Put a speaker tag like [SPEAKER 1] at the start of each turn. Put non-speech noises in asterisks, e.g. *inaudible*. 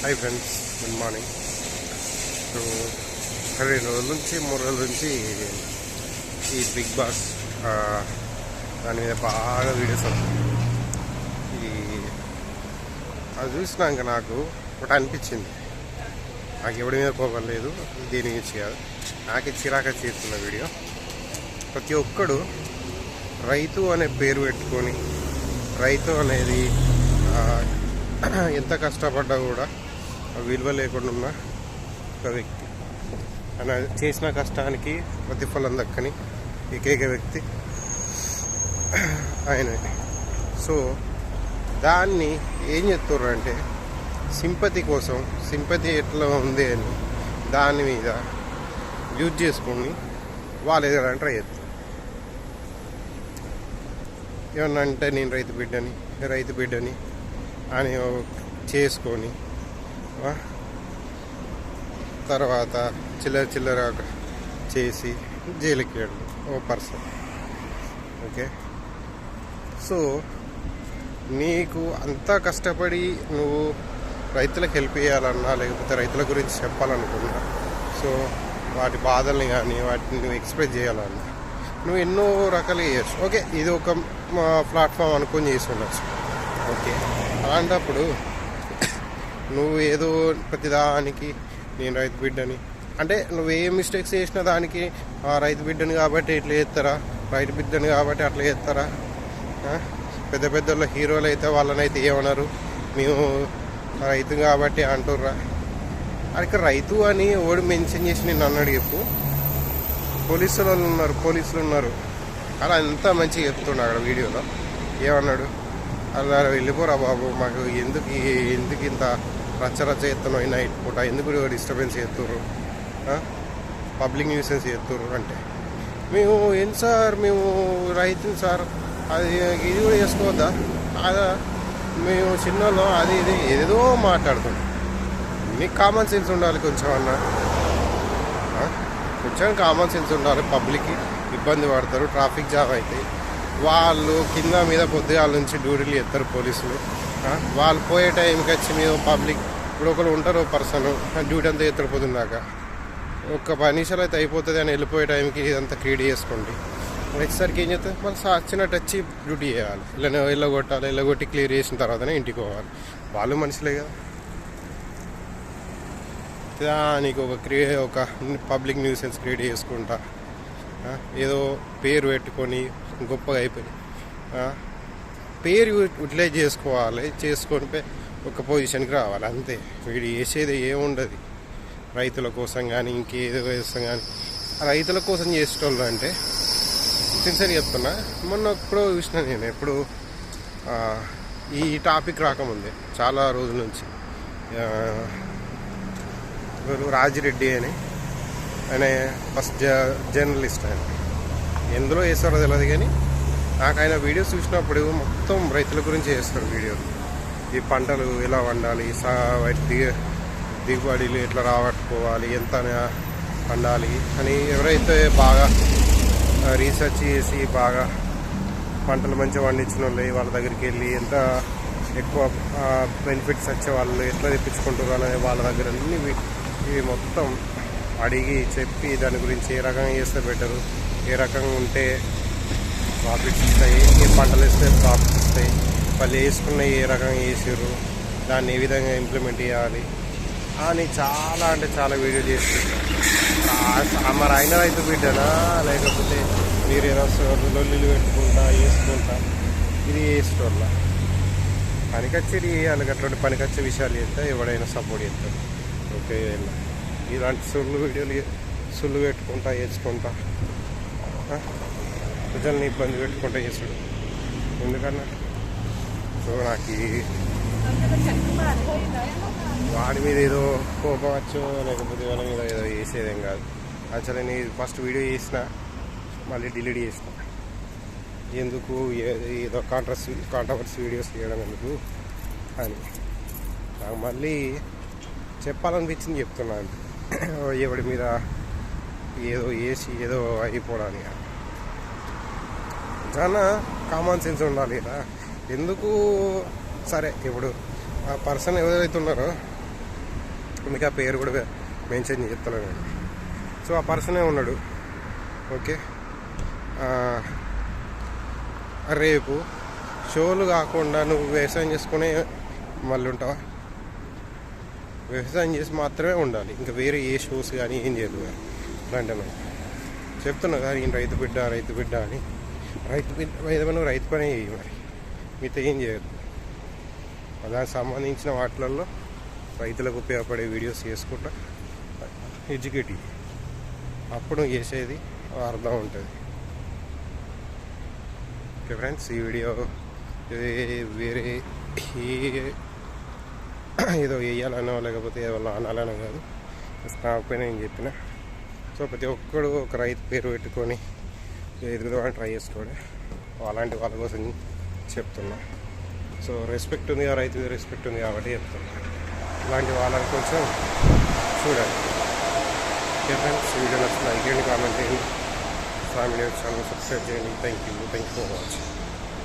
[SPEAKER 1] Hi friends good morning so రెండు రోజుల నుంచి మూడు రోజుల నుంచి ఈ బిగ్ బాస్ దాని మీద బాగా వీడియోస్ వస్తుంది ఈ అది చూసినాక నాకు ఒకటి అనిపించింది. నాకు ఎవడి మీద కోపం లేదు దీని గురించి కాదు. నాకు చిరాక చేస్తున్న వీడియో ప్రతి ఒక్కడు రైతు అనే పేరు పెట్టుకొని రైతు అనేది *clears throat* ఎంత కష్టపడ్డా కూడా విలువ లేకుండా ఉన్న ఒక వ్యక్తి. ఆయన చేసిన కష్టానికి ప్రతిఫలం దక్కని ఏకైక వ్యక్తి ఆయన. సో దాన్ని ఏం చెప్తుర్రు అంటే సింపతి కోసం సింపతి ఎట్లా ఉంది అని దాని మీద యూజ్ చేసుకొని వాళ్ళు ఎదగడానికి ట్రై చేస్తారు. ఏమన్నా అంటే నేను రైతు బిడ్డని రైతు బిడ్డని అని చేసుకొని తర్వాత చిల్లర చిల్లర చేసి జైలుకి వెళ్ళడం ఓ పర్సన్. ఓకే? సో నీకు అంతా కష్టపడి నువ్వు రైతులకు హెల్ప్ చేయాలన్నా లేకపోతే రైతుల గురించి చెప్పాలనుకున్నా సో వాటి బాధల్ని కానీ వాటిని నువ్వు ఎక్స్ప్రెస్ చేయాలన్నా నువ్వు ఎన్నో రకాలు చేయొచ్చు. ఓకే? ఇది ఒక ప్లాట్ఫామ్ అనుకొని చేసి ఉండొచ్చు. ఓకే? అలాంటప్పుడు నువ్వు ఏదో ప్రతిదానికి నేను రైతు బిడ్డని. అంటే నువ్వు ఏ మిస్టేక్స్ చేసినా దానికి ఆ రైతు బిడ్డని కాబట్టి ఇట్లా చేస్తారా? రైతు బిడ్డని కాబట్టి అట్లా చేస్తారా? పెద్ద పెద్ద హీరోలు అయితే వాళ్ళనైతే ఏమన్నారు మేము రైతు కాబట్టి అంటుర్రా. అక్కడ రైతు అని ఓడి మెన్షన్ చేసి నేను అన్నాడు చెప్పు. పోలీసులు వాళ్ళు ఉన్నారు పోలీసులు ఉన్నారు. అలా అంత మంచిగా చెప్తున్నాడు అక్కడ వీడియోలో. ఏమన్నాడు? అన్నారు వెళ్ళిపోరా బాబు మాకు ఎందుకు ఎందుకు ఇంత రచ్చ రచ్చ ఎత్తున్నావు ఈ నైట్ పూట? ఎందుకు డిస్టర్బెన్స్ చేస్తుర్రు? పబ్లిక్ న్యూసెన్స్ చేస్తుర్రు అంటే. మేము ఏం సార్ మేము రైతు సార్ అది ఇది కూడా చేసుకోవద్దా? అదా మేము చిన్నలో అది ఇది ఏదో మాట్లాడుతున్నాం. మీకు కామన్ సెన్స్ ఉండాలి కొంచెం అన్న. కొంచెం కామన్ సెన్స్ ఉండాలి పబ్లిక్ ఇబ్బంది పడతారు ట్రాఫిక్ జామ్ అవుతాయి వాళ్ళు కింద మీద పొద్దుగాల నుంచి డ్యూటీలు ఎత్తారు పోలీసులు. వాళ్ళు పోయే టైంకి వచ్చి మీద పబ్లిక్ ఇప్పుడు ఒకరు ఉంటారు పర్సన్ డ్యూటీ అంతా ఎత్తడు పొద్దున్నాక ఒక పది నిమిషాలు అయితే అయిపోతుంది అని వెళ్ళిపోయే టైంకి ఇదంతా క్రియేట్ చేసుకోండి. వచ్చేసరికి ఏం చేస్తారు? మళ్ళీ వచ్చినట్టు వచ్చి డ్యూటీ చేయాలి. ఇలా వెళ్ళగొట్టాలి వెళ్ళగొట్టి క్లియర్ చేసిన తర్వాతనే ఇంటికి పోవాలి. వాళ్ళు మనుషులే కదా. దానికి ఒక క్రియే ఒక పబ్లిక్ న్యూసెన్స్ క్రియేట్ చేసుకుంటా. ఏదో పేరు పెట్టుకొని గొప్పగా అయిపోయింది పేరు యూటిలైజ్ చేసుకోవాలి చేసుకొని ఒక పొజిషన్కి రావాలి అంతే. వీడు చేసేది ఏముండదు. రైతుల కోసం కానీ ఇంకేదో చేస్తాం కానీ రైతుల కోసం చేసేటోళ్ళు అంటే సిన్సియర్ చెప్తున్నా మొన్న ఎప్పుడో చూసిన నేను ఎప్పుడు ఈ టాపిక్ రాకముందే చాలా రోజుల నుంచి. రాజిరెడ్డి అని. ఆయన ఫస్ట్ జ జర్నలిస్ట్ ఆయన. ఎందులో వేసారో తెలియదు కానీ నాకు ఆయన వీడియోస్ చూసినప్పుడు మొత్తం రైతుల గురించి చేస్తారు వీడియోలు ఈ పంటలు ఎలా వండాలి సా వాటి దిగ ఎట్లా రాబట్టుకోవాలి ఎంత పండాలి అని ఎవరైతే బాగా రీసెర్చ్ చేసి బాగా పంటలు మంచిగా పండించిన వాళ్ళు వాళ్ళ దగ్గరికి వెళ్ళి ఎంత ఎక్కువ బెనిఫిట్స్ వచ్చే వాళ్ళు ఎట్లా తెప్పించుకుంటారు అనే వాళ్ళ దగ్గర అన్ని ఇవి మొత్తం అడిగి చెప్పి దాని గురించి ఏ రకంగా చేస్తే బెటరు ఏ రకంగా ఉంటే ప్రాఫిట్స్ ఇస్తాయి? ఏ పంటలు వేస్తే ప్రాఫిట్స్ ఇస్తాయి? వాళ్ళు వేసుకున్న ఏ రకంగా వేసారు దాన్ని ఏ విధంగా ఇంప్లిమెంట్ చేయాలి? అని చాలా అంటే చాలా వీడియో చేసి మరి అయిన రైతు బిడ్డనా? లేకపోతే మీరు ఏదో లొల్లిలు పెట్టుకుంటా వేసుకుంటా ఇది వేసుకోవాల పనికొచ్చేది వాళ్ళకి అట్లాంటి పనికొచ్చే విషయాలు చేస్తే ఎవడైనా సపోర్ట్ చేస్తారు ఓకే ఇలా. ఇలాంటి సుళ్ళు వీడియోలు సుళ్ళు పెట్టుకుంటా వేసుకుంటా ప్రజల్ని ఇబ్బంది పెట్టుకుంటా చేసుడు ఎందుకన్నా? సో నాకు వాడి మీద ఏదో కోపం వచ్చో లేకపోతే వాళ్ళ మీద ఏదో వేసేదేం కాదు. యాక్చువల్లీ నేను ఫస్ట్ వీడియో చేసిన మళ్ళీ డిలీట్ చేసిన. ఎందుకు ఏదో కాంట్రవర్సీ కాంట్రవర్సీ వీడియోస్ చేయడం ఎందుకు అని. నాకు మళ్ళీ చెప్పాలనిపించింది చెప్తున్నాను ఎవడి మీద ఏదో వేసి ఏదో అయిపోవడానికి చాలా కామన్ సెన్స్ ఉండాలి కదా. ఎందుకు? సరే ఇప్పుడు ఆ పర్సన్ ఎవరైతే ఉన్నారో మీకు ఆ పేరు కూడా మెన్షన్ చేస్తలేను నేను. సో ఆ పర్సనే ఉన్నాడు. ఓకే. రేపు షోలు కాకుండా నువ్వు వ్యవసాయం చేసుకునే మళ్ళీ ఉంటావా? వ్యవసాయం చేసి మాత్రమే ఉండాలి. ఇంకా వేరే ఏ షోస్ కానీ ఏం చేయదు అంటే చెప్తున్నా కానీ రైతు బిడ్డ రైతు బిడ్డ అని. రైతు బిడ్డ ఏదైనా రైతు పనే చేయి మరి. మిగతా ఏం చేయదు దానికి సంబంధించిన వాటిలలో రైతులకు ఉపయోగపడే వీడియోస్ చేసుకుంటా. ఎడ్యుకేటివ్. అప్పుడు చేసేది అర్థం ఉంటుంది. ఓకే ఫ్రెండ్స్ ఈ వీడియో వేరే ఏ *clears throat* ఏదో వేయాలనో లేకపోతే ఏదో అనాలనో కాదు. జస్ట్ నా నేను చెప్పిన. సో ప్రతి ఒక్కడు ఒక రైతు పేరు పెట్టుకొని ఎదుగుదామని ట్రై చేసుకోండి అలాంటి వాళ్ళ కోసం చెప్తున్నా. సో రెస్పెక్ట్ ఉంది ఆ రైతు మీద రెస్పెక్ట్ ఉంది కాబట్టి చెప్తున్నా. ఇలాంటి వాళ్ళని కొంచెం చూడండి. ఫ్రెండ్స్ వీడియో నచ్చిన లైక్ చేయండి కామెంట్ చేయండి. ఫ్యామిలీ ఛానల్ సబ్స్క్రైబ్ చేయండి. Thank you thank you for watching